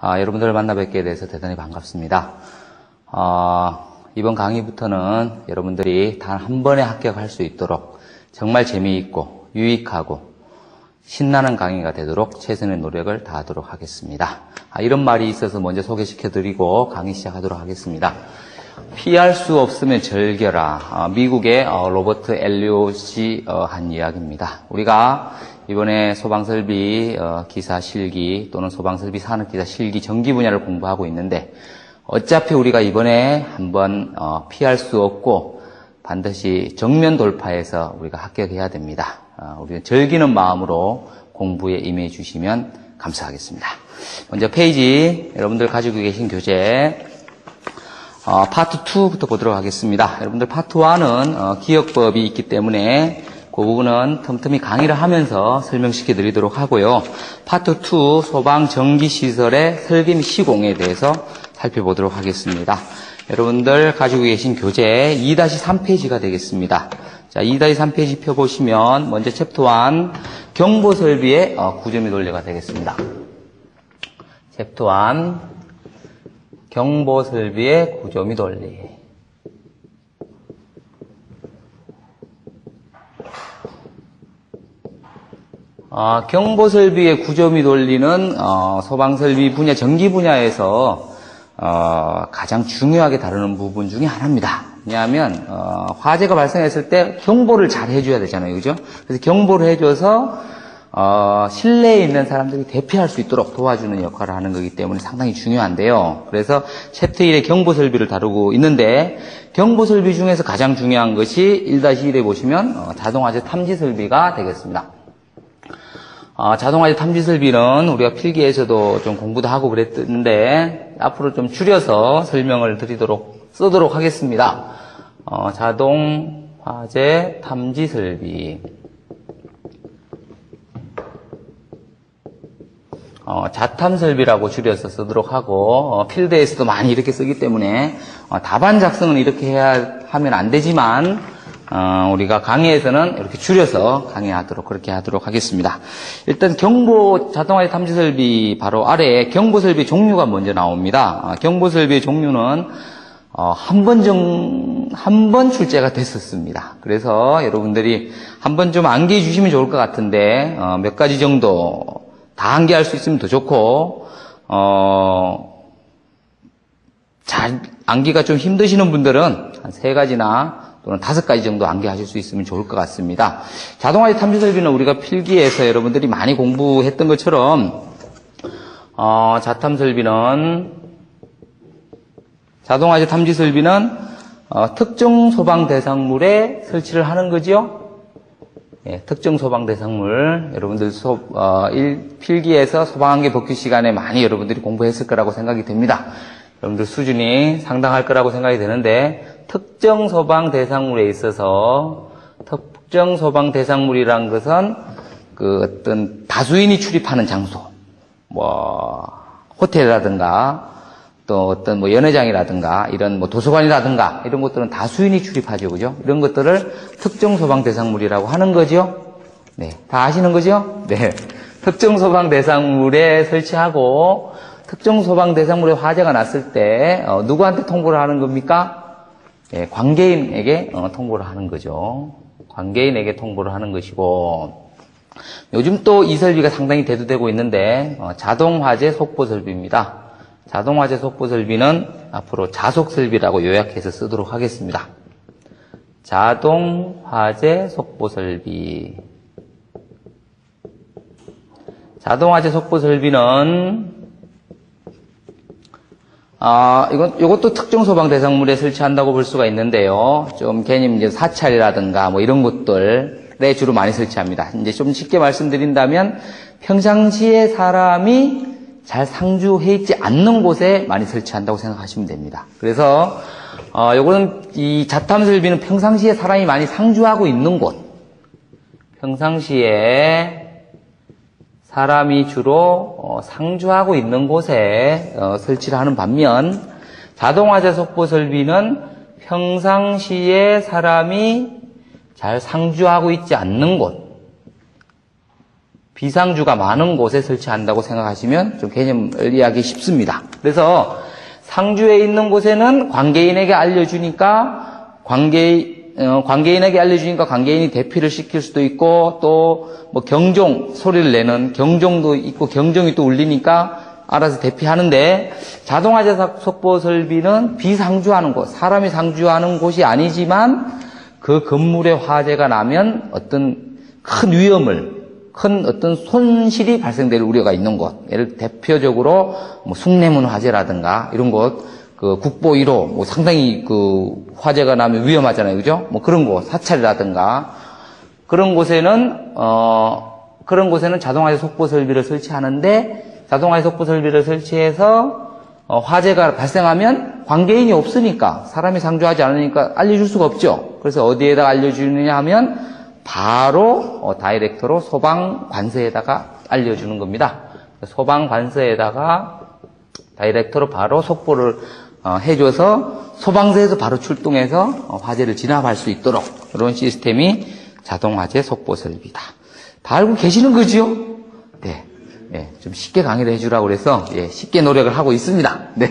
아, 여러분들을 만나 뵙게 돼서 대단히 반갑습니다. 어, 이번 강의부터는 여러분들이 단 한 번에 합격할 수 있도록 정말 재미있고 유익하고 신나는 강의가 되도록 최선의 노력을 다하도록 하겠습니다. 아, 이런 말이 있어서 먼저 소개시켜 드리고 강의 시작하도록 하겠습니다. 피할 수 없으면 즐겨라. 어, 미국의 어, 로버트 엘리오시 어, 한 이야기입니다. 우리가 이번에 소방설비 어, 기사 실기 또는 소방설비 산업기사 실기 전기 분야를 공부하고 있는데 어차피 우리가 이번에 한번 어, 피할 수 없고 반드시 정면 돌파해서 우리가 합격해야 됩니다. 어, 우리는 즐기는 마음으로 공부에 임해 주시면 감사하겠습니다. 먼저 페이지 여러분들 가지고 계신 교재 어, 파트 2부터 보도록 하겠습니다. 여러분들 파트 1은 어, 기억법이 있기 때문에 그 부분은 틈틈이 강의를 하면서 설명시켜 드리도록 하고요. 파트 2 소방 전기 시설의 설계 및 시공에 대해서 살펴보도록 하겠습니다. 여러분들 가지고 계신 교재 2-3페이지가 되겠습니다. 자, 2-3페이지 펴 보시면 먼저 챕터 1 경보 설비의 어, 구조 및 논리가 되겠습니다. 챕터 1 경보 설비의 구조 및 원리. 어, 경보 설비의 구조 및 원리는 어, 소방 설비 분야, 전기 분야에서 어, 가장 중요하게 다루는 부분 중에 하나입니다. 왜냐하면 어, 화재가 발생했을 때 경보를 잘 해줘야 되잖아요, 그죠? 그래서 경보를 해줘서 어, 실내에 있는 사람들이 대피할 수 있도록 도와주는 역할을 하는 거기 때문에 상당히 중요한데요. 그래서 챕터 1의 경보 설비를 다루고 있는데 경보 설비 중에서 가장 중요한 것이 1-1에 보시면 어, 자동화재 탐지 설비가 되겠습니다. 어, 자동화재 탐지 설비는 우리가 필기에서도 좀 공부도 하고 그랬는데 앞으로 좀 줄여서 설명을 드리도록 쓰도록 하겠습니다. 어, 자동화재 탐지 설비. 어, 자탐 설비라고 줄여서 쓰도록 하고 어, 필드에서도 많이 이렇게 쓰기 때문에 어, 답안 작성은 이렇게 해야 하면 안 되지만 어, 우리가 강의에서는 이렇게 줄여서 강의하도록 그렇게 하도록 하겠습니다. 일단 경보 자동화재 탐지 설비 바로 아래에 경보 설비 종류가 먼저 나옵니다. 어, 경보 설비의 종류는 어, 한번 정, 한 번 출제가 됐었습니다. 그래서 여러분들이 한 번 좀 암기해 주시면 좋을 것 같은데, 어, 몇 가지 정도 다 암기할 수 있으면 더 좋고, 어, 잘, 암기가 좀 힘드시는 분들은 한 세 가지나 또는 다섯 가지 정도 암기하실 수 있으면 좋을 것 같습니다. 자동화재 탐지 설비는 우리가 필기에서 여러분들이 많이 공부했던 것처럼, 어, 자탐 설비는 자동화재 탐지 설비는 어, 특정 소방 대상물에 설치를 하는 거죠. 예, 특정 소방 대상물 여러분들 소, 어, 일, 필기에서 소방안개 복귀 시간에 많이 여러분들이 공부했을 거라고 생각이 됩니다. 여러분들 수준이 상당할 거라고 생각이 되는데 특정 소방 대상물에 있어서 특정 소방 대상물이란 것은 그 어떤 다수인이 출입하는 장소, 뭐 호텔이라든가 또 어떤 뭐 연회장이라든가 이런 뭐 도서관이라든가 이런 것들은 다수인이 출입하죠, 그죠? 이런 것들을 특정 소방 대상물이라고 하는 거죠. 네, 다 아시는 거죠? 네, 특정 소방 대상물에 설치하고 특정 소방 대상물에 화재가 났을 때 어, 누구한테 통보를 하는 겁니까? 네, 관계인에게 어, 통보를 하는 거죠. 관계인에게 통보를 하는 것이고 요즘 또 이 설비가 상당히 대두되고 있는데 어, 자동 화재 속보 설비입니다. 자동화재 속보 설비는 앞으로 자속 설비라고 요약해서 쓰도록 하겠습니다. 자동화재 속보 설비. 자동화재 속보 설비는 아, 이건, 이것도 특정 소방 대상물에 설치한다고 볼 수가 있는데요. 좀 개념 이제 사찰이라든가 뭐 이런 것들에 주로 많이 설치합니다. 이제 좀 쉽게 말씀드린다면 평상시에 사람이 잘 상주해 있지 않는 곳에 많이 설치한다고 생각하시면 됩니다. 그래서 어, 요거는 이 자탐 설비는 평상시에 사람이 많이 상주하고 있는 곳, 평상시에 사람이 주로 어, 상주하고 있는 곳에 어, 설치를 하는 반면 자동화재 속보 설비는 평상시에 사람이 잘 상주하고 있지 않는 곳, 비상주가 많은 곳에 설치한다고 생각하시면 좀 개념을 이해하기 쉽습니다. 그래서 상주에 있는 곳에는 관계인에게 알려주니까 관계 어, 관계인에게 알려주니까 관계인이 대피를 시킬 수도 있고 또 뭐 경종 소리를 내는 경종도 있고 경종이 또 울리니까 알아서 대피하는데 자동화재 속보 설비는 비상주하는 곳, 사람이 상주하는 곳이 아니지만 그 건물에 화재가 나면 어떤 큰 위험을 큰 어떤 손실이 발생될 우려가 있는 곳. 예를 대표적으로 뭐 숭례문 화재라든가 이런 곳, 그 국보 1호 뭐 상당히 그 화재가 나면 위험하잖아요. 그죠? 뭐 그런 곳, 사찰이라든가 그런 곳에는 어 그런 곳에는 자동화재 속보 설비를 설치하는데 자동화재 속보 설비를 설치해서 어, 화재가 발생하면 관계인이 없으니까 사람이 상주하지 않으니까 알려줄 수가 없죠. 그래서 어디에다 알려주느냐 하면 바로 어, 다이렉터로 소방 관서에다가 알려주는 겁니다. 소방 관서에다가 다이렉터로 바로 속보를 어, 해줘서 소방서에서 바로 출동해서 어, 화재를 진압할 수 있도록 이런 시스템이 자동화재 속보 설비다. 다 알고 계시는 거지요? 네. 예, 좀 쉽게 강의를 해주라고 그래서 예, 쉽게 노력을 하고 있습니다. 네.